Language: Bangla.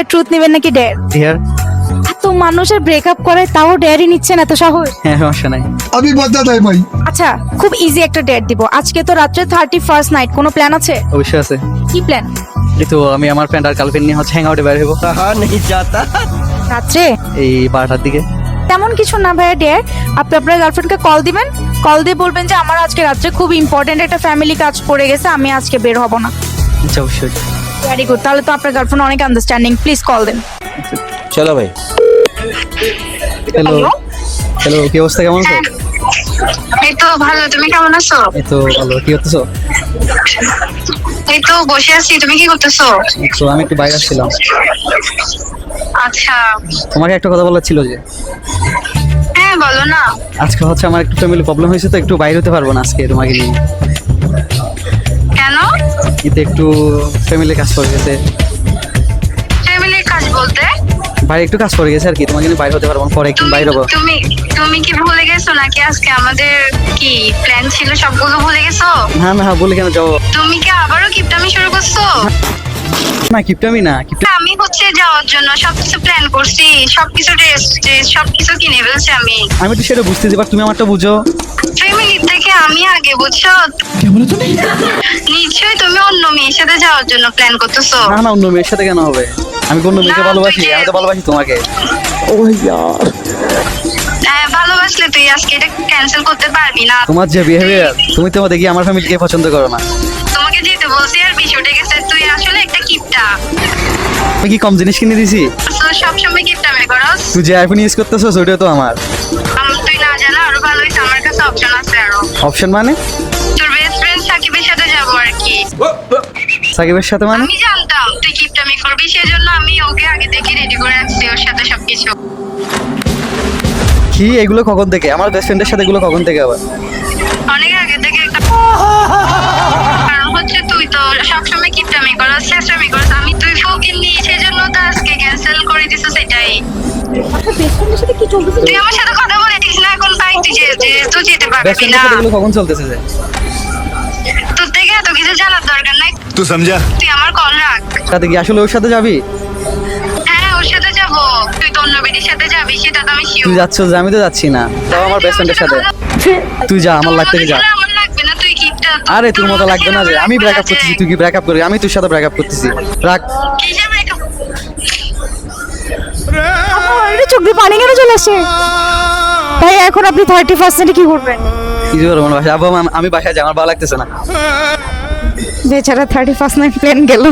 হয় ট্রুথ নেবেন নাকি ডেয়ার ডিয়ার এত মানুষের ব্রেকআপ করে তাও নিচ্ছেন এত সহজ। হ্যাঁ সমস্যা নাই। আমি বদলা ভাই। আচ্ছা খুব ইজি একটা ডেট দিব। আজকে তো রাত্রে নাইট কোনো প্ল্যান আছে? অবশ্যই আছে। কি প্ল্যান আমি আমার ফ্রেন্ড আর নিয়ে হচ্ছে হ্যাং আউটে বের হ্যাঁ নেই যাতা এই বারোটার দিকে। তেমন কিছু না ভাইয়া ডেয়ার আপনি আপনার গার্লফ্রেন্ডকে কল দিবেন। কল দিয়ে বলবেন যে আমার আজকে রাত্রে খুব ইম্পর্টেন্ট একটা ফ্যামিলি কাজ পড়ে গেছে আমি আজকে বের হব না। আচ্ছা অবশ্যই। ভেরি গুড তাহলে তো আপনার গার্লফ্রেন্ড অনেক আন্ডারস্ট্যান্ডিং প্লিজ কল দেন চলো ভাই। হ্যালো হ্যালো কি অবস্থা? কেমন আছো? এই তো ভালো। তুমি কেমন আছো? এই তো ভালো। কি করতেছো? এই তো বসে আছি। তুমি কি করতেছো? তো আমি একটু বাইরে আসছিলাম। আচ্ছা। তোমাকে একটা কথা বলার ছিল যে হ্যাঁ বলো না। আজকে হচ্ছে আমার একটু ফ্যামিলি প্রবলেম হয়েছে তো একটু বাইরে হতে পারব না আজকে তোমাকে নিয়ে। কেন? এতে একটু ফ্যামিলি কাজ পড়ে গেছে। ফ্যামিলির কাজ বলতে? বাইরে একটু কাজ পড়ে গেছে আর কি তোমাকে নিয়ে বাইরে হতে পারব পরে একদিন বাইরে হব। তুমি তুমি কি ভুলে গেছো নাকি আজকে আমাদের কি প্ল্যান ছিল সবগুলো ভুলে গেছো? না না বলে কেন যাব? তুমি কি আবারও কিপটামি শুরু করছ? না কিপটামি না আমি হচ্ছে যাওয়ার জন্য সবকিছু প্ল্যান করছি সবকিছু ড্রেস ড্রেস সবকিছু কিনে ফেলছি আমি। আমি তো সেটা বুঝতেছি বাট তুমি আমারটা বুঝো। ফ্যামিলির থেকে আমি আগে বুঝছ? নিশ্চয়ই তুমি মেয়ের সাথে যাওয়ার জন্য প্ল্যান করতেছো? না না অন্য মেয়ের সাথে কেন হবে? আমি কোন মেয়েকে ভালোবাসি? আমি তো ভালোবাসি তোমাকে। হ্যাঁ, ভালোবাসলে তুই আজকে এটা ক্যান্সেল করতে পারবি না। তোমার যে বিহেভিয়ার তুমি তো দেখি আমার ফ্যামিলিকে পছন্দ করো না। তোমাকে যেতে বলছি আর বিষয়টা গেছে তুই আসলে একটা কিপটা। আমি কি কম জিনিস কিনে দিছি? সবসময় কিপটামি করস তুই যে আইফোন ইউজ করতেছো ওইটা তো আমার। আম- তুই না জানা আরও ভালো হয়েছে আমার কাছে অপশন আছে আরও। অপশন মানে? তোর বেস্ট ফ্রেন্ড সাকিবের সাথে যাব আর কি। সাকিবের সাথে মানে? আমি জানতাম তুই কিপটামি করবি সেজন্য আমি ওকে আগে থেকে রেডি করে রাখছি ওর সাথে সবকিছু। কি এগুলো কখন থেকে? আমার বেস্ট ফ্রেন্ডের সাথে এগুলো কখন থেকে আবার? অনেক আগে থেকে কারণ হচ্ছে তুই তো সবসময় কিপটামি করস শেষরামি করস। আমি তুই ফকির নি সেজন্য তো আজকে ক্যান্সেল করে দিছ সেটাই। আচ্ছা বেস্ট ফ্রেন্ডের সাথে কি চলতেছে? তুই আমার সাথে কথা বলে বলেছিস না এখন ভাই তুই যে যে- তুই যেতে বেস্ট পারবি ফ্রেন্ডের না। সাথে এগুলো কখন চলতেছে तू समझा তুই আমার কল রাখ সাথে কি আসলে ওর সাথে যাবি হ্যাঁ ওর সাথে যাব তুই তো অন্য বেটির সাথে যাবি সেটা তো আমি তুই শিওর যাচ্ছ যে আমি তো যাচ্ছি না তাও আমার বেস্ট ফ্রেন্ডের সাথে তুই যা আমার লাগতে যা আমার লাগবে না তুই কিপটা আরে তোর মতো লাগবে না যে আমি ব্রেকআপ করতেছি তুই কি ব্রেকআপ করবি আমি তোর সাথে ব্রেকআপ করতেছি রাখ কিসে breakup? আরে চোখ দিয়ে পানি কেন চলে আসছে ভাই এখন আপনি থার্টি পার্সেন্টে কি করবেন কিছু করবো না বাসায় আব্বা আম্মা, আমি বাসায় যাই আমার ভালো লাগতেছে না বেচারা থার্টি ফার্স্ট নাইট প্ল্যান গেল।